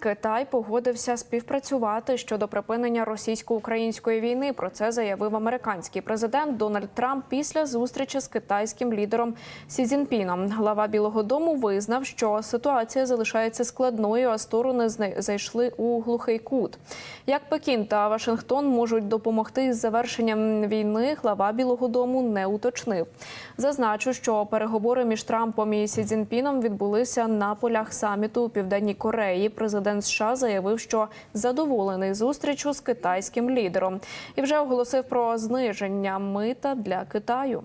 Китай погодився співпрацювати щодо припинення російсько-української війни. Про це заявив американський президент Дональд Трамп після зустрічі з китайським лідером Сі Цзіньпіном. Глава Білого Дому визнав, що ситуація залишається складною, а сторони зайшли у глухий кут. Як Пекін та Вашингтон можуть допомогти із завершенням війни, глава Білого Дому не уточнив. Зазначу, що переговори між Трампом і Сі Цзіньпіном відбулися на полях саміту у Південній Кореї. Президент США заявив, що задоволений зустрічю з китайським лідером і вже оголосив про зниження мита для Китаю.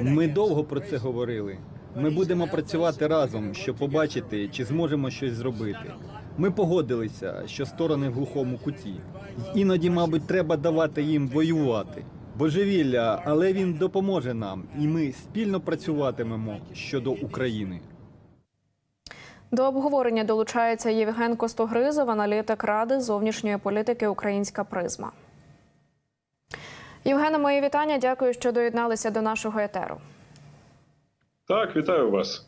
Ми довго про це говорили. Ми будемо працювати разом, щоб побачити, чи зможемо щось зробити. Ми погодилися, що сторони в глухому куті. Іноді, мабуть, треба давати їм воювати. Божевілля, але він допоможе нам, і ми спільно працюватимемо щодо України. До обговорення долучається Євген Костогризов, аналітик ради зовнішньої політики Українська призма. Євгене, мої вітання. Дякую, що доєдналися до нашого етеру. Так, вітаю вас.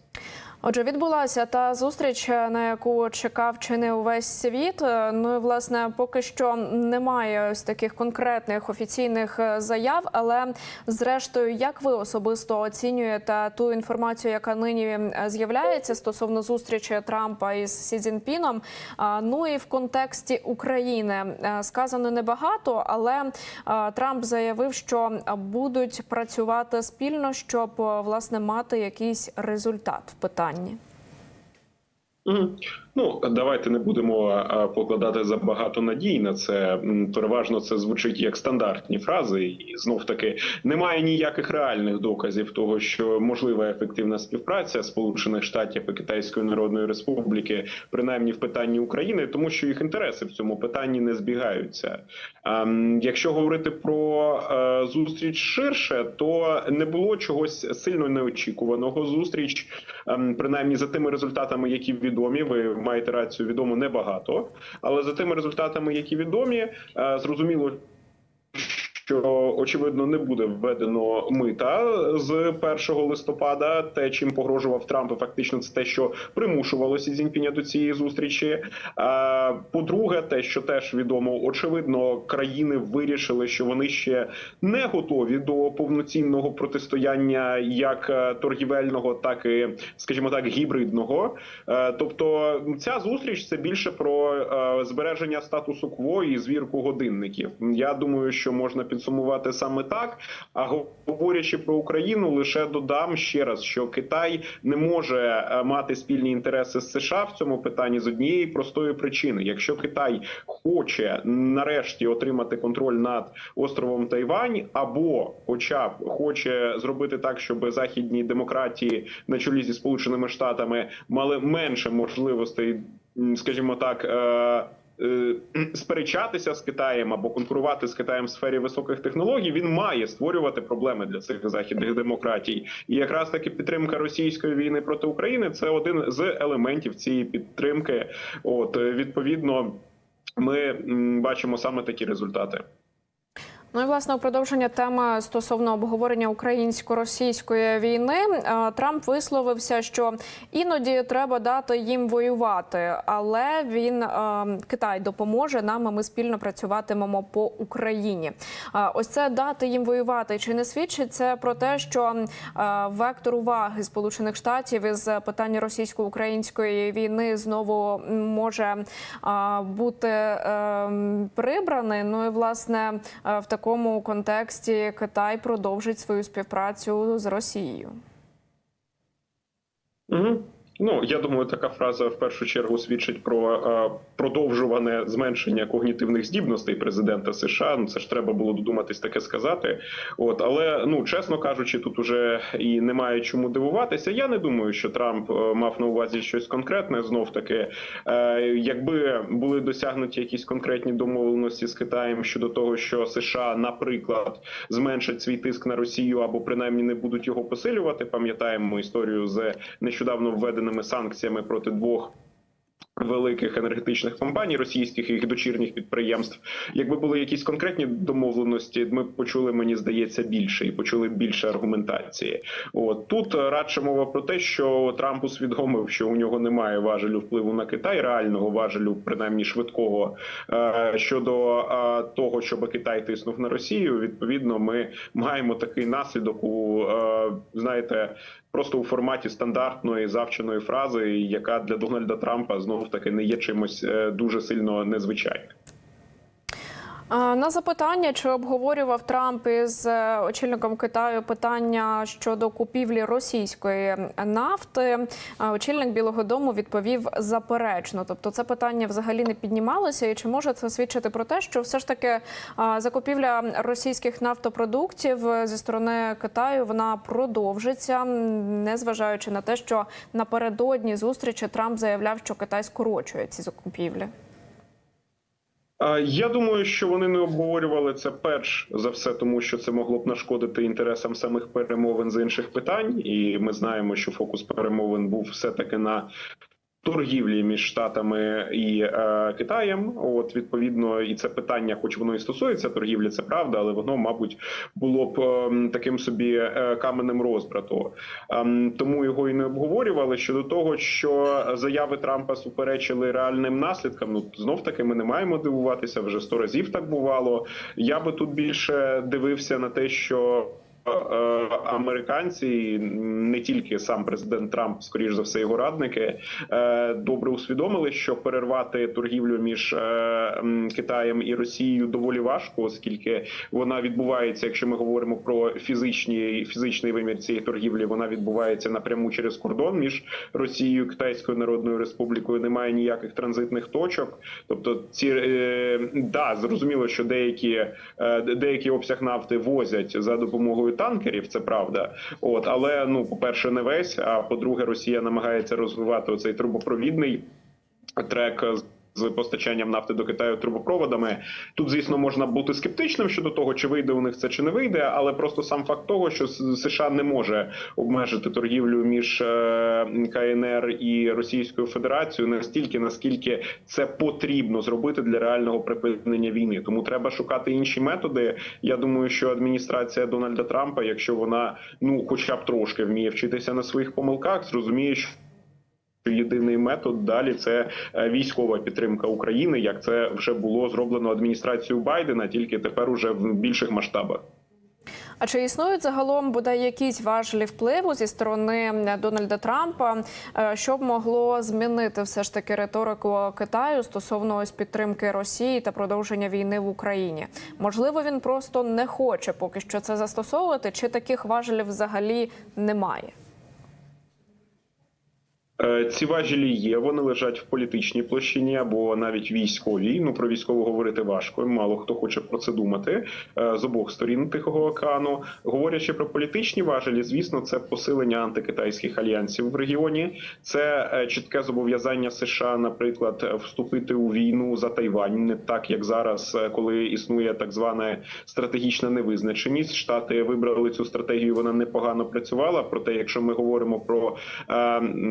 Отже, відбулася та зустріч, на яку чекав чи не увесь світ. Е, Ну і власне поки що немає ось таких конкретних офіційних е, заяв. Але зрештою, як ви особисто оцінюєте ту інформацію, яка нині е, з'являється стосовно зустрічі Трампа із Сі Цзіньпіном? А, Ну і в контексті України Е, сказано небагато, але е, Трамп заявив, що е, будуть працювати спільно, щоб е, власне мати якийсь результат в питанні. Мгм. Ну давайте не будемо покладати забагато надій на це. Переважно це звучить як стандартні фрази, і знов таки немає ніяких реальних доказів того, що можлива ефективна співпраця Сполучених Штатів і Китайської Народної Республіки, принаймні в питанні України, тому що їх інтереси в цьому питанні не збігаються. Якщо говорити про е, зустріч ширше, то не було чогось сильно неочікуваного. Зустріч, ем, принаймні за тими результатами, які відомі, ви маєте рацію, відомо небагато. Але за тими результатами, які відомі, е, зрозуміло. Що очевидно не буде введено мита з 1 листопада. Те, чим погрожував Трамп, фактично це те, що примушувало Сі до цієї зустрічі. По-друге, те, що теж відомо, очевидно, країни вирішили, що вони ще не готові до повноцінного протистояння, як е, торгівельного, так і, скажімо так, гібридного. Е, Тобто, ця зустріч це більше про е, збереження статусу кво і звірку годинників. Я думаю, що можна підсумувати саме так. А говорячи про Україну, лише додам ще раз, що Китай не може е, мати спільні інтереси з США в цьому питанні з однієї простої причини: якщо Китай хоче нарешті отримати контроль над островом Тайвань, або, хоча б хоче зробити так, щоб західні демократії на чолі зі сполученими штатами мали менше можливостей, скажімо так. Е, Сперечатися з Китаєм або конкурувати з Китаєм в сфері високих технологій, він має створювати проблеми для цих західних демократій, і якраз таки підтримка російської війни проти України це один з елементів цієї підтримки. От е, відповідно, ми бачимо саме такі результати. Ну і власне у продовження теми стосовно обговорення українсько-російської війни е, Трамп висловився, що іноді треба дати їм воювати, але він е, Китай допоможе нам. а Ми спільно працюватимемо по Україні. Е, Ось це дати їм воювати. Чи не свідчить це про те, що вектор уваги Сполучених Штатів із питання російсько-української війни знову може бути прибраний? Ну і власне в такому контексті Китай продовжить свою співпрацю з Росією. Угу. Ну я думаю, така фраза в першу чергу свідчить про е, продовжуване зменшення когнітивних здібностей президента США. Ну це ж треба було додуматись таке сказати. От але ну чесно кажучи, тут уже і немає чому дивуватися. Я не думаю, що Трамп е, мав на увазі щось конкретне. Знов таки, е, якби були досягнуті якісь конкретні домовленості з Китаєм щодо того, що США, наприклад, зменшать свій тиск на Росію або принаймні не будуть його посилювати. Пам'ятаємо історію з нещодавно введеними санкціями проти двох. Великих енергетичних компаній російських і їх дочірніх підприємств, якби були якісь конкретні домовленості, ми б почули, мені здається, більше і почули більше аргументації. От тут е, радше мова про те, що Трамп усвідомив, що у нього немає важелю впливу на Китай, реального важелю, принаймні швидкого е, щодо е, того, щоб Китай тиснув на Росію. Відповідно, ми маємо такий наслідок у знаєте. Просто у форматі стандартної завченої фрази, яка для Дональда Трампа знов таки не є чимось е, дуже сильно незвичайним. На запитання, чи обговорював Трамп із е, очільником Китаю питання щодо купівлі російської нафти, очільник Білого Дому відповів заперечно. Тобто, це питання взагалі не піднімалося, і чи може це свідчити про те, що все ж таки закупівля російських нафтопродуктів зі сторони Китаю вона продовжиться, незважаючи на те, що напередодні зустрічі Трамп заявляв, що Китай скорочує ці закупівлі. Я думаю, що вони не обговорювали це перш за все, тому що це могло б нашкодити інтересам самих перемовин з інших питань, і ми знаємо, що фокус перемовин був все таки на. Торгівлі між штатами і е, Китаєм, от відповідно, і це питання, хоч воно і стосується торгівлі, це правда, але воно, мабуть, було б е, таким собі е, каменем розбрату. Ем, тому його і не обговорювали. Щодо того, що заяви Трампа суперечили реальним наслідкам. Ну знов таки ми не маємо дивуватися вже сто разів так бувало. Я би тут більше дивився на те, що. Е, Американці не тільки сам президент Трамп, скоріш за все, його радники е, добре усвідомили, що перервати торгівлю між е, Китаєм і Росією доволі важко, оскільки вона відбувається, якщо ми говоримо про фізичні фізичний вимір цієї торгівлі, вона відбувається напряму через кордон між Росією і Китайською Народною Республікою. Немає ніяких транзитних точок. Тобто, ці да зрозуміло, що деякі деякий обсяг нафти возять за допомогою танкерів. Це правда. От але ну, по перше, не весь. А по-друге, Росія намагається розвивати оцей трубопровідний трек. З- постачанням нафти до Китаю трубопроводами тут, звісно, можна бути скептичним щодо того, чи вийде у них це чи не вийде, але просто сам факт того, що США не може обмежити торгівлю між е, КНР і Російською Федерацією настільки, наскільки це потрібно зробити для реального припинення війни. Тому треба шукати інші методи. Я думаю, що адміністрація Дональда Трампа, якщо вона ну, хоча б трошки вміє вчитися на своїх помилках, зрозуміє, що. Єдиний метод далі це е, військова підтримка України, як це вже було зроблено адміністрацією Байдена, тільки тепер уже в більших масштабах. А чи існують загалом бодай якісь важелі впливу зі сторони Дональда Трампа, е, що б могло змінити все ж таки риторику Китаю стосовно ось підтримки Росії та продовження війни в Україні? Можливо, він просто не хоче поки що це застосовувати, чи таких важелів взагалі немає? Е, Ці важелі є, вони лежать в політичній площині або навіть військовій. Ну про військову говорити важко. Мало хто хоче про це думати е, з обох сторін Тихого океану. Говорячи про політичні важелі, звісно, це посилення антикитайських альянсів в регіоні. Це е, чітке зобов'язання США, наприклад, вступити у війну за Тайвань, не так як зараз, коли існує так звана стратегічна невизначеність. Штати вибрали цю стратегію. Вона непогано працювала. Проте, якщо ми говоримо про,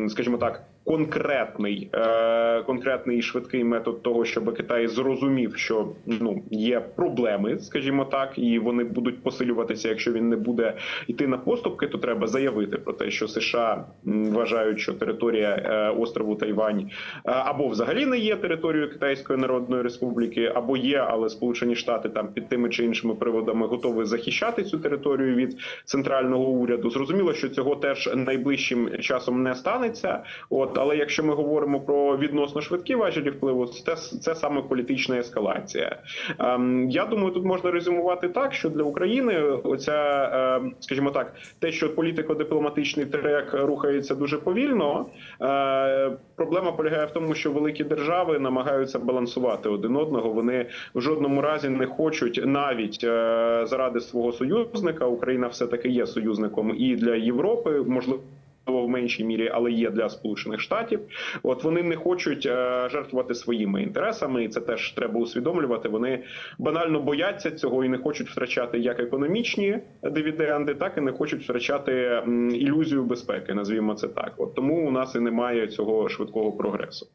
скажімо так. Конкретний е, конкретний і швидкий метод того, щоб Китай зрозумів, що ну є проблеми, скажімо так, і вони будуть посилюватися. Якщо він не буде йти на поступки, то треба заявити про те, що США вважають, що територія е, острову Тайвань е, або взагалі не є територією Китайської Народної Республіки, або є, але Сполучені Штати там під тими чи іншими приводами готові захищати цю територію від центрального уряду. Зрозуміло, що цього теж найближчим часом не станеться. От але якщо ми говоримо про відносно швидкі важелі впливу, це це саме політична ескалація. Ем, я думаю, тут можна резюмувати так, що для України оця, ем, скажімо так, те, що політико-дипломатичний трек рухається дуже повільно. Е, проблема полягає в тому, що великі держави намагаються балансувати один одного. Вони в жодному разі не хочуть навіть е, заради свого союзника. Україна все таки є союзником і для Європи, можливо в меншій мірі, але є для Сполучених Штатів. От вони не хочуть е, жертвувати своїми інтересами, і це теж треба усвідомлювати. Вони банально бояться цього і не хочуть втрачати як економічні дивіденди, так і не хочуть втрачати ілюзію безпеки. Назвімо це так. От тому у нас і немає цього швидкого прогресу.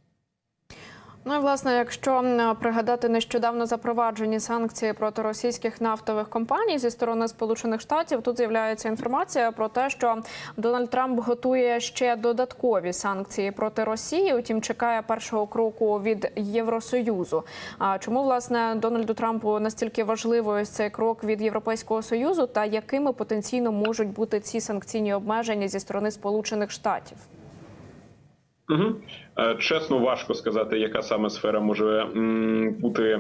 Ну власне, якщо пригадати нещодавно запроваджені санкції проти російських нафтових компаній зі сторони Сполучених Штатів, тут з'являється інформація про те, що Дональд Трамп готує ще додаткові санкції проти Росії. Утім, чекає першого кроку від Євросоюзу. А чому власне Дональду Трампу настільки важливий цей крок від Європейського союзу, та якими потенційно можуть бути ці санкційні обмеження зі сторони Сполучених Штатів? Угу. Чесно, важко сказати, яка саме сфера може бути,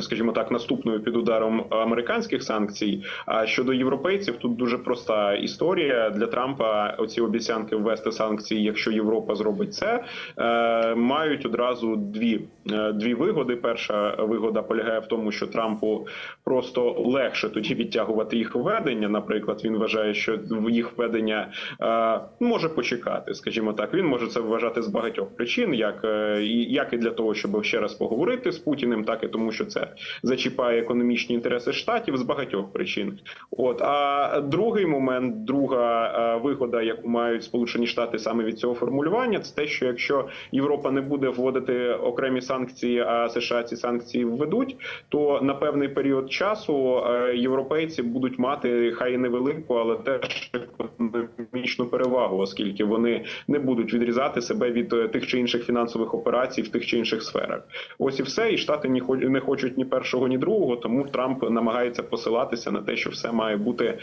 скажімо так, наступною під ударом американських санкцій. А щодо європейців, тут дуже проста історія для Трампа. Оці обіцянки ввести санкції, якщо Європа зробить це, е, мають одразу дві, е, дві вигоди. Перша вигода полягає в тому, що Трампу просто легше тоді відтягувати їх введення. Наприклад, він вважає, що їх введення е, може почекати, скажімо так. Він може це вважати з багатьох причин, як, і- як і для того, щоб ще раз поговорити з Путіним, так і тому, що це зачіпає економічні інтереси штатів з багатьох причин. От а другий момент, друга е, вигода, яку мають Сполучені Штати саме від цього формулювання, це те, що якщо Європа не буде вводити окремі санкції, а США ці санкції введуть, то на певний період часу е, європейці будуть мати хай і невелику, але теж економічну перевагу, оскільки вони не будуть відрізати себе від е, тих чи інших фінансових операцій в тих чи інших сферах. Ось і все. І штати не хочуть ні першого, ні другого. Тому Трамп намагається посилатися на те, що все має бути е,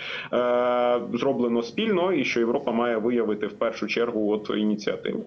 зроблено спільно, і що Європа має виявити в першу чергу от ініціативу.